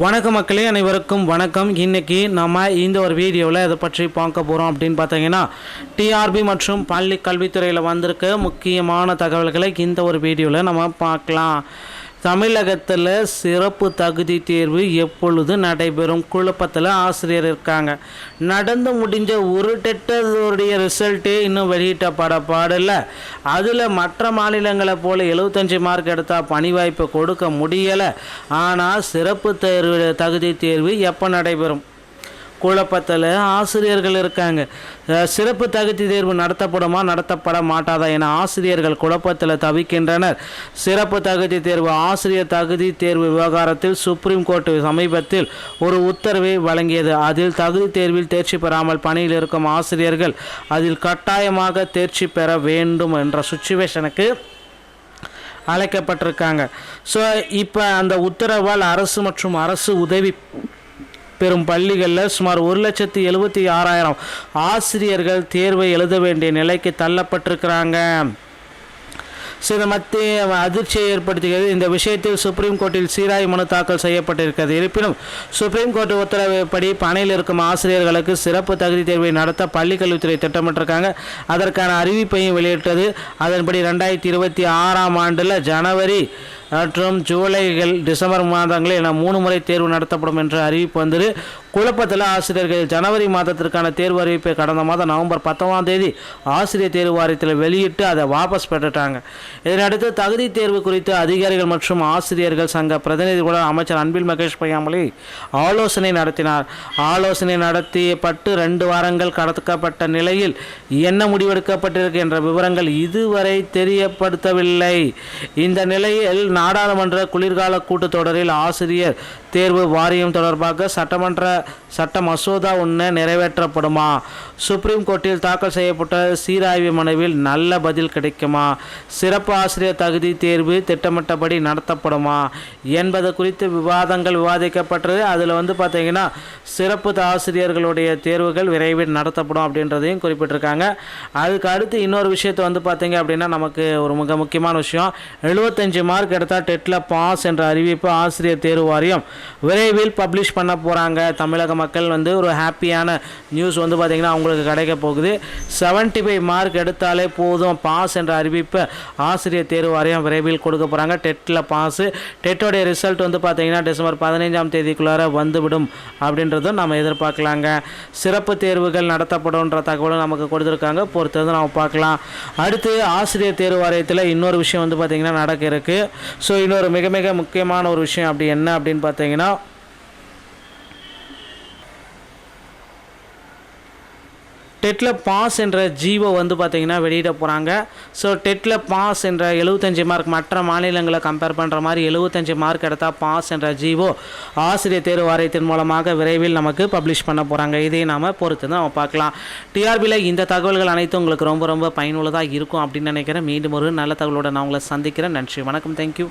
வணக்க மக்களே அனைவருக்கும் வணக்கம். இன்னைக்கு நம்ம இந்த ஒரு வீடியோவில் இதை பற்றி பார்க்க போகிறோம் அப்படின்னு பார்த்தீங்கன்னா டிஆர்பி மற்றும் பள்ளி கல்வித்துறையில் வந்திருக்க முக்கியமான தகவல்களை இந்த ஒரு வீடியோவில் நம்ம பார்க்கலாம். தமிழகத்தில் சிறப்பு தகுதி தேர்வு எப்பொழுது நடைபெறும்? குழப்பத்தில் ஆசிரியர் இருக்காங்க. நடந்து முடிஞ்ச ஒரு டெட்டதுடைய ரிசல்ட்டே இன்னும் வெளியிட்டப்பட பாடல. அதில் மற்ற மாநிலங்களை போல் எழுபத்தஞ்சி மார்க் எடுத்தால் பணி வாய்ப்பு கொடுக்க முடியலை. ஆனால் சிறப்பு தேர்வு தகுதி தேர்வு எப்போ நடைபெறும்? குழப்பத்தில் ஆசிரியர்கள் இருக்காங்க. சிறப்பு தகுதி தேர்வு நடத்தப்படுமா நடத்தப்பட மாட்டாதா என ஆசிரியர்கள் குழப்பத்தில் தவிக்கின்றனர். சிறப்பு தகுதி தேர்வு ஆசிரியர் தகுதி தேர்வு விவகாரத்தில் சுப்ரீம் கோர்ட் சமீபத்தில் ஒரு உத்தரவை வழங்கியது. அதில் தகுதி தேர்வில் தேர்ச்சி பெறாமல் பணியில் இருக்கும் ஆசிரியர்கள் அதில் கட்டாயமாக தேர்ச்சி பெற வேண்டும் என்ற சுச்சுவேஷனுக்கு அழைக்கப்பட்டிருக்காங்க. ஸோ இப்போ அந்த உத்தரவால் அரசு மற்றும் அரசு உதவி பெறும் பள்ளிகளில் சுமார் ஒரு லட்சத்து எழுபத்தி ஆறாயிரம் ஆசிரியர்கள் தேர்வை எழுத வேண்டிய நிலைக்கு தள்ளப்பட்டிருக்கிறாங்க. சில மத்திய அதிர்ச்சியை ஏற்படுத்துகிறது இந்த விஷயத்தில் சுப்ரீம் கோர்ட்டில் சீராய் மனு தாக்கல் செய்யப்பட்டிருக்கிறது. இருப்பினும் சுப்ரீம் கோர்ட் உத்தரவுப்படி பணியில் இருக்கும் ஆசிரியர்களுக்கு சிறப்பு தகுதி தேர்வை நடத்த பள்ளிக் கல்வித்துறை திட்டமிட்டிருக்காங்க. அதற்கான அறிவிப்பையும் வெளியிட்டது. அதன்படி ரெண்டாயிரத்தி இருபத்தி ஆறாம் ஆண்டில் ஜனவரி மற்றும் ஜூலைகள் டிசம்பர் மாதங்களில் என மூணு முறை தேர்வு நடத்தப்படும் என்ற அறிவிப்பு வந்தது. குழப்பத்தில் ஆசிரியர்கள் ஜனவரி மாதத்திற்கான தேர்வு அறிவிப்பை கடந்த மாதம் நவம்பர் பத்தொன்பதாம் தேதி ஆசிரியர் தேர்வு வாரியத்தில் வெளியிட்டு அதை வாபஸ் பெற்றுட்டாங்க. இதனையடுத்து தகுதி தேர்வு குறித்து அதிகாரிகள் மற்றும் ஆசிரியர்கள் சங்க பிரதிநிதிகளுடன் அமைச்சர் அன்பில் மகேஷ் பொய்யாமொழி ஆலோசனை நடத்தினார். ஆலோசனை நடத்தியப்பட்டு ரெண்டு வாரங்கள் கடக்கப்பட்ட நிலையில் என்ன முடிவெடுக்கப்பட்டிருக்கு என்ற விவரங்கள் இதுவரை தெரியப்படுத்தவில்லை. இந்த நிலையில் நாடாளுமன்ற குளிர்கால கூட்டத்தொடரில் ஆசிரியர் தேர்வு வாரியம் தொடர்பாக சட்டமன்ற சட்ட மசோதா ஒன்று நிறைவேற்றப்படுமா? சுப்ரீம் கோர்ட்டில் தாக்கல் செய்யப்பட்ட சீராய்வு மனுவில் நல்ல பதில் கிடைக்குமா? சிறப்பு ஆசிரியர் தகுதி தேர்வு திட்டமிட்டபடி நடத்தப்படுமா? என்பது குறித்து விவாதங்கள் விவாதிக்கப்பட்டது. அதில் வந்து பார்த்தீங்கன்னா சிறப்பு ஆசிரியர்களுடைய தேர்வுகள் விரைவில் நடத்தப்படும் அப்படின்றதையும் குறிப்பிட்டிருக்காங்க. அதுக்கு அடுத்து இன்னொரு விஷயத்தை வந்து பார்த்திங்க அப்படின்னா நமக்கு ஒரு மிக முக்கியமான விஷயம். எழுபத்தஞ்சு மார்க் பார்த்தா டெட்டில் பாஸ் என்ற அறிவிப்பு ஆசிரியர் தேர்வு வாரியம் விரைவில் பப்ளிஷ் பண்ண போகிறாங்க தமிழக மக்கள் வந்து ஒரு ஹாப்பியான நியூஸ் வந்து பார்த்திங்கன்னா அவங்களுக்கு கிடைக்க போகுது. 75 ஃபைவ் மார்க் எடுத்தாலே போதும். பாஸ் என்ற அறிவிப்பை ஆசிரியர் தேர்வு வாரியம் விரைவில் கொடுக்க போகிறாங்க டெட்டில் பாஸு. டெட்டோடைய ரிசல்ட் வந்து பார்த்திங்கன்னா டிசம்பர் பதினைஞ்சாம் தேதிக்குள்ளார வந்துவிடும் அப்படின்றதும் நம்ம எதிர்பார்க்கலாங்க. சிறப்பு தேர்வுகள் நடத்தப்படும்ன்ற தகவலும் நமக்கு கொடுத்துருக்காங்க. பொறுத்தது நம்ம பார்க்கலாம். அடுத்து ஆசிரியர் தேர்வு வாரியத்தில் இன்னொரு விஷயம் வந்து பார்த்திங்கன்னா நடக்க இருக்குது ஸோ இன்னொரு மிக மிக முக்கியமான ஒரு விஷயம் அப்படி என்ன அப்படின்னு பார்த்தீங்கன்னா டெட்டில் பாஸ் என்ற ஜீவோ வந்து பார்த்திங்கன்னா வெளியிட போகிறாங்க ஸோ டெட்டில் பாஸ் என்ற எழுபத்தஞ்சி மார்க் மற்ற மாநிலங்களை கம்பேர் பண்ணுற மாதிரி எழுபத்தஞ்சி மார்க் எடுத்தால் பாஸ் என்ற ஜீவோ ஆசிரியர் தேர்வு வாரியத்தின் மூலமாக விரைவில் நமக்கு பப்ளிஷ் பண்ண போகிறாங்க இதையும் நாம் பொறுத்து தான் நம்ம பார்க்கலாம். டிஆர்பியில் இந்த தகவல்கள் அனைத்தும் உங்களுக்கு ரொம்ப ரொம்ப பயனுள்ளதாக இருக்கும் அப்படின்னு நினைக்கிறேன். மீண்டும் ஒரு நல்ல தகவலோட நான் உங்களை சந்திக்கிறேன். நன்றி வணக்கம். தேங்க்யூ